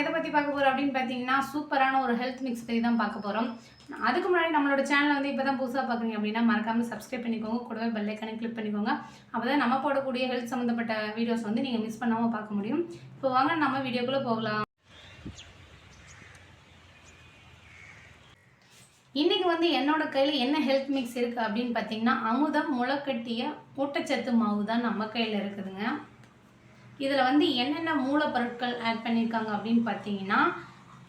எதை பற்றி பார்க்க போகிறோம் அப்படின்னு பார்த்தீங்கன்னா சூப்பரான ஒரு ஹெல்த் மிக்ஸ் பற்றி தான் பார்க்க போகிறோம் அதுக்கு முன்னாடி நம்மளோட சேனலை வந்து இப்போ தான் புதுசாக பார்க்குறீங்க அப்படின்னா மறக்காமல் சப்ஸ்கிரைப் பண்ணிக்கோங்க. கூடவே பெல் ஐக்கனை கிளிக் பண்ணிக்கோங்க. அப்போ தான் நம்ம போடக்கூடிய ஹெல்த் சம்மந்தப்பட்ட வீடியோஸ் வந்து நீங்கள் மிஸ் பண்ணாமல் பார்க்க முடியும். இப்போ வாங்க நம்ம வீடியோக்குள்ளே போகலாம். இன்றைக்கி வந்து என்னோட கையில் என்ன ஹெல்த் மிக்ஸ் இருக்குது அப்படின்னு பார்த்தீங்கன்னா அமுதம் முளைக்கட்டிய ஊட்டச்சத்து மாவு தான் நம்ம கையில் இருக்குதுங்க. இதில் வந்து என்னென்ன மூலப்பொருட்கள் ஆட் பண்ணியிருக்காங்க அப்படின்னு பார்த்தீங்கன்னா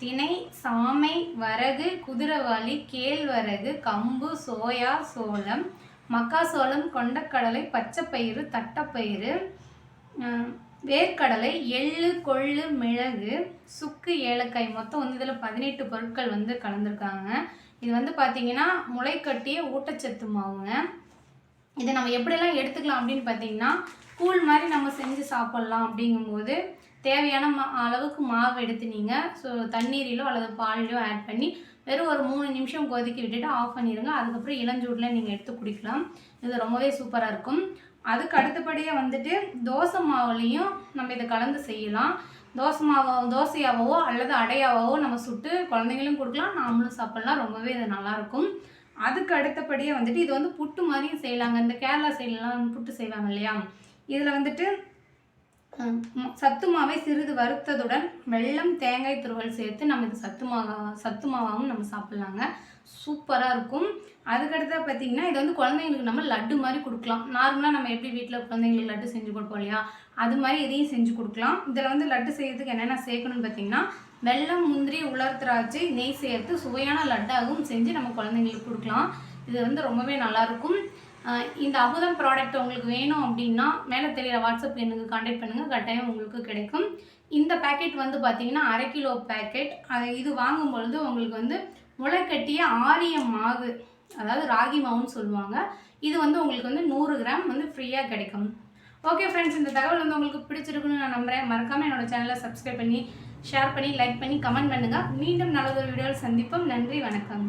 திணை சாமை வரகு குதிரைவாளி கேழ்வரகு கம்பு சோயா சோளம் மக்காசோளம் கொண்டக்கடலை பச்சைப்பயிறு தட்டைப்பயிறு வேர்க்கடலை எள்ளு கொள்ளு மிளகு சுக்கு ஏலக்காய். மொத்தம் வந்து இதில் பதினெட்டு பொருட்கள் வந்து கலந்துருக்காங்க. இது வந்து பார்த்திங்கன்னா முளைக்கட்டிய ஊட்டச்சத்து மாவுங்க. இதை நம்ம எப்படியெல்லாம் எடுத்துக்கலாம் அப்படின்னு பார்த்தீங்கன்னா கூழ் மாதிரி நம்ம செஞ்சு சாப்பிட்லாம் அப்படிங்கும்போது தேவையான மா அளவுக்கு மாவு எடுத்து நீங்கள் ஸோ தண்ணீரிலோ அல்லது பாலிலோ ஆட் பண்ணி வெறும் ஒரு மூணு நிமிஷம் கொதிக்க விட்டுட்டு ஆஃப் பண்ணிடுங்க அதுக்கப்புறம் இளஞ்சூடில் நீங்கள் எடுத்து குடிக்கலாம். இது ரொம்பவே சூப்பராக இருக்கும். அதுக்கு அடுத்தபடியாக வந்துட்டு தோசை மாவுலேயும் நம்ம இதை கலந்து செய்யலாம். தோசை மாவோ தோசையாவோ அல்லது அடையாவோ நம்ம சுட்டு குழந்தைங்களும் கொடுக்கலாம். நாமளும் சாப்பிட்லாம். ரொம்பவே இது நல்லாயிருக்கும் அதுக்கு அடுத்தபடியாக வந்துட்டு இது வந்து புட்டு மாதிரியும் செய்யலாங்க. இந்த கேரளா சைட்லாம் புட்டு செய்வாங்க இல்லையா? இதில் வந்துட்டு சத்து மாவை சிறிது வறுத்ததுடன் வெல்லம் தேங்காய் துருவல் சேர்த்து நம்ம இது சத்து மாவா சத்து மாவாகவும் நம்ம சாப்பிட்லாங்க. சூப்பராக இருக்கும். அதுக்கடுத்தா பார்த்தீங்கன்னா இது வந்து குழந்தைங்களுக்கு நம்ம லட்டு மாதிரி கொடுக்கலாம். நார்மலாக நம்ம எப்படி வீட்டில் குழந்தைங்களுக்கு லட்டு செஞ்சு கொடுப்போம் இல்லையா? அது மாதிரி இதையும் செஞ்சு கொடுக்கலாம். இதில் வந்து லட்டு செய்யறதுக்கு என்னென்ன சேர்க்கணும்னு பார்த்தீங்கன்னா வெல்லம் முந்திரி உலர் திராட்சை நெய் சேர்த்து சுவையான லட்டாகவும் செஞ்சு நம்ம குழந்தைங்களுக்கு கொடுக்கலாம். இது வந்து ரொம்பவே நல்லாயிருக்கும் இந்த அமுதம் ப்ராடக்ட் உங்களுக்கு வேணும் அப்படின்னா மேலே தெரியிற வாட்ஸ்அப் எண்ணுக்கு காண்டாக்ட் பண்ணுங்கள் கட்டாயம் உங்களுக்கு கிடைக்கும். இந்த பேக்கெட் வந்து பார்த்தீங்கன்னா அரை கிலோ பேக்கெட் அது இது வாங்கும் பொழுது உங்களுக்கு வந்து முளைக்கட்டிய ஆரிய மாவு அதாவது ராகி மாவுன்னு சொல்லுவாங்க. இது வந்து உங்களுக்கு வந்து நூறு கிராம் வந்து ஃப்ரீயாக கிடைக்கும். ஓகே ஃப்ரெண்ட்ஸ் இந்த தகவல் வந்து உங்களுக்கு பிடிச்சிருக்குன்னு நான் நம்புகிறேன் மறக்காமல் என்னோட சேனலை சப்ஸ்கிரைப் பண்ணி ஷேர் பண்ணி லைக் பண்ணி கமெண்ட் பண்ணுங்கள் மீண்டும் நல்லதொரு வீடியோவில் சந்திப்போம். நன்றி வணக்கம்.